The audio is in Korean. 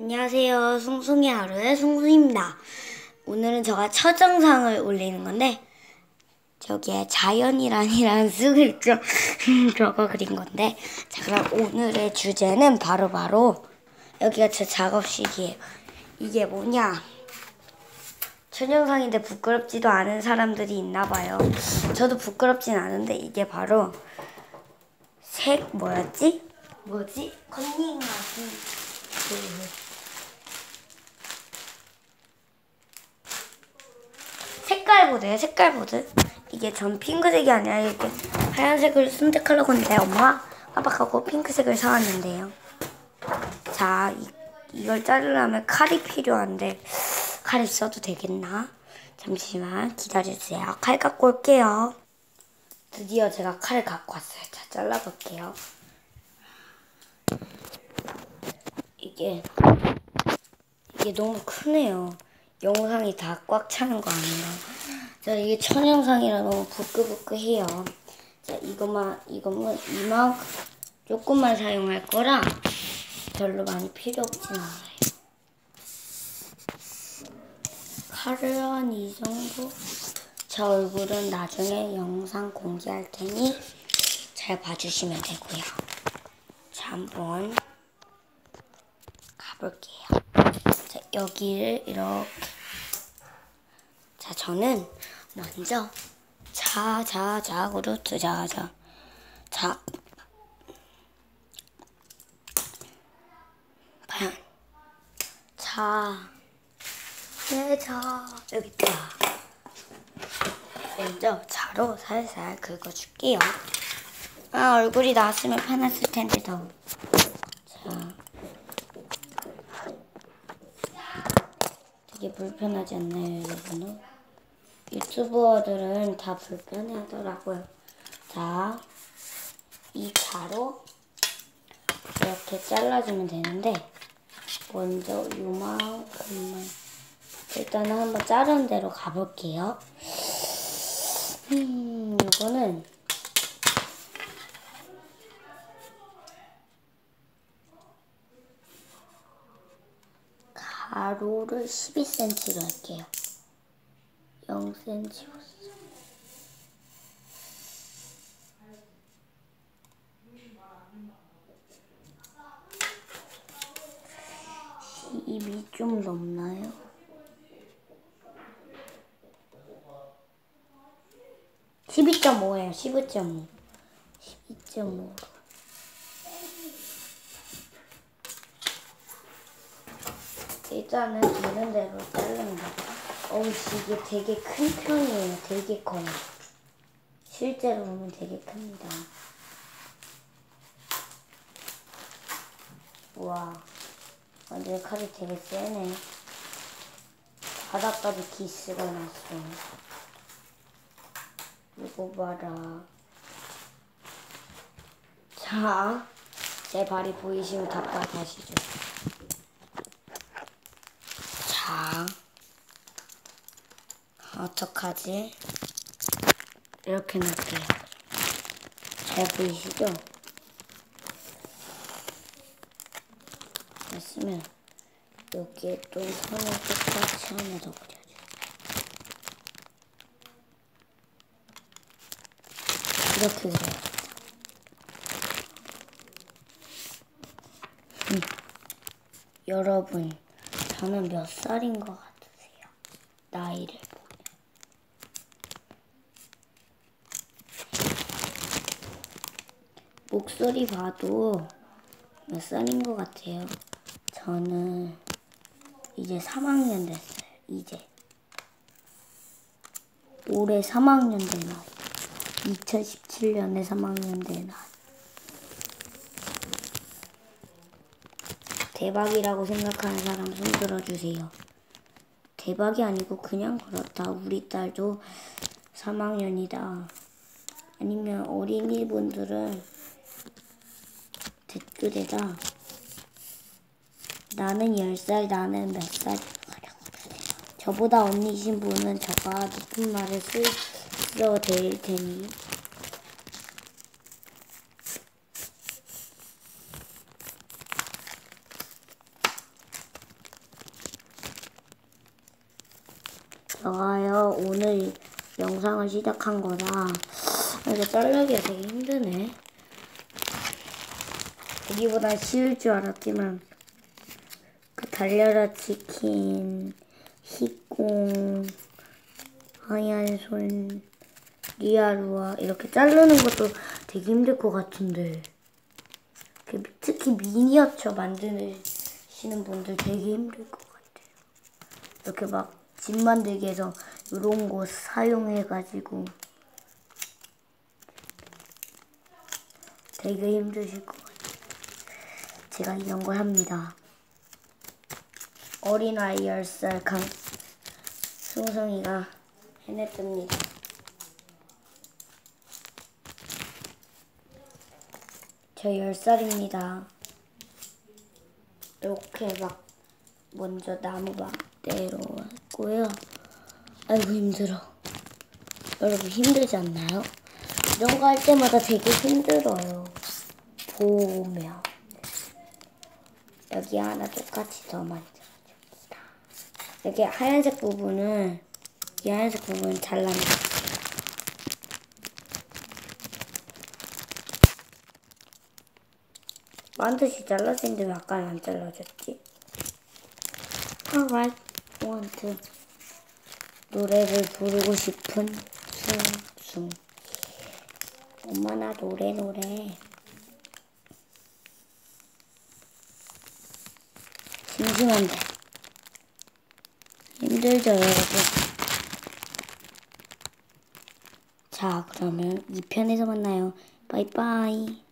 안녕하세요. 숭숭이 하루의 숭숭입니다. 오늘은 제가 첫 영상을 올리는 건데 저기에 자연이란이라는 쓰고 있죠. 저거 그린 건데 자 그럼 오늘의 주제는 바로바로 바로 여기가 제 작업실이에요. 이게 뭐냐 첫 영상인데 부끄럽지도 않은 사람들이 있나 봐요. 저도 부끄럽진 않은데 이게 바로 색 뭐였지? 뭐지? 컨닝하기 그 색깔 보드예요. 색깔 보드. 이게 전 핑크색이 아니라 이렇게 하얀색을 선택하려고 했는데 엄마가 깜빡하고 핑크색을 사왔는데요. 자, 이, 이걸 자르려면 칼이 필요한데 칼을 써도 되겠나? 잠시만 기다려주세요. 칼 갖고 올게요. 드디어 제가 칼을 갖고 왔어요. 자, 잘라볼게요. 이게 이게 너무 크네요. 영상이 다 꽉 차는 거 아니에요? 자, 이게 첫 영상이라 너무 부끄부끄해요. 자, 이것만, 이것만, 이만 조금만 사용할 거라 별로 많이 필요 없진 않아요. 칼을 한 이 정도? 제 얼굴은 나중에 영상 공개할 테니 잘 봐주시면 되고요. 자, 한번 가볼게요. 자, 여기를 이렇게. 자, 저는 먼저 자, 자, 자, 그루트, 자, 자. 자. 과연. 자. 네, 자. 여기 있다. 먼저 자로 살살 긁어줄게요. 아, 얼굴이 나왔으면 편했을 텐데, 더. 자. 되게 불편하지 않나요, 여러분? 유튜버들은 다 불편해 하더라고요. 자, 이 자로 이렇게 잘라주면 되는데, 먼저 요만큼만. 일단은 한번 자른 대로 가볼게요. 음, 이거는 가로를 12cm로 할게요. 0cm. 12좀 넘나요? 12.5예요. 12.5. 12.5. 일단은 되는 대로 자릅니다. 어우, 이게 되게 큰 편이에요. 되게 커요. 실제로 보면 되게 큽니다. 우와. 완전 칼이 되게 세네. 바닥까지 기스가 났어. 이거 봐라. 자, 제 발이 보이시면 답답하시죠? 자, 어떡하지? 이렇게 놓을게요. 잘 보이시죠? 됐으면 여기에 또 선을 똑같이 하나 더 그려줘요. 이렇게 그려요. 음. 여러분, 저는 몇 살인 것 같으세요? 나이를 보면. 목소리 봐도 몇 살인 것 같아요. 저는 이제 3학년 됐어요. 이제. 올해 3학년 된 나이. 2017년에 3학년 된 나이. 대박이라고 생각하는 사람 손 들어주세요. 대박이 아니고 그냥 그렇다. 우리 딸도 3학년이다. 아니면 어린이분들은 교대다. 나는 10살, 나는 몇 살? 저보다 언니신 분은 저가 높은 말을 쓰러 될 테니. 저가요, 오늘 영상을 시작한 거라. 이제 자르기가 되게 힘드네. 여기보다 쉬울 줄 알았지만 그 달려라 치킨, 희꽁, 하얀 손, 리아루아 이렇게 자르는 것도 되게 힘들 것 같은데 그 특히 미니어처 만드시는 분들 되게 힘들 것 같아요. 이렇게 막 집 만들기 해서 이런 거 사용해가지고 되게 힘드실 것 같아요. 제가 이런 걸 합니다. 어린아이 10살 강 승성이가 해냈답니다. 저 10살입니다. 이렇게 막 먼저 나무 막대로 했고요. 아이고 힘들어. 여러분 힘들지 않나요? 이런 거 할 때마다 되게 힘들어요. 보면 여기 하나 똑같이 더 만들어줍니다. 여기 하얀색 부분은 이 하얀색 부분은 잘라내요. 반드시 잘라지는데 왜 아까 안 잘라졌지? Alright, one, two. 노래를 부르고 싶은 숭숭. 엄마 나 노래 노래. 심심한데. 힘들죠, 여러분. 자, 그러면 2편에서 만나요. 바이바이.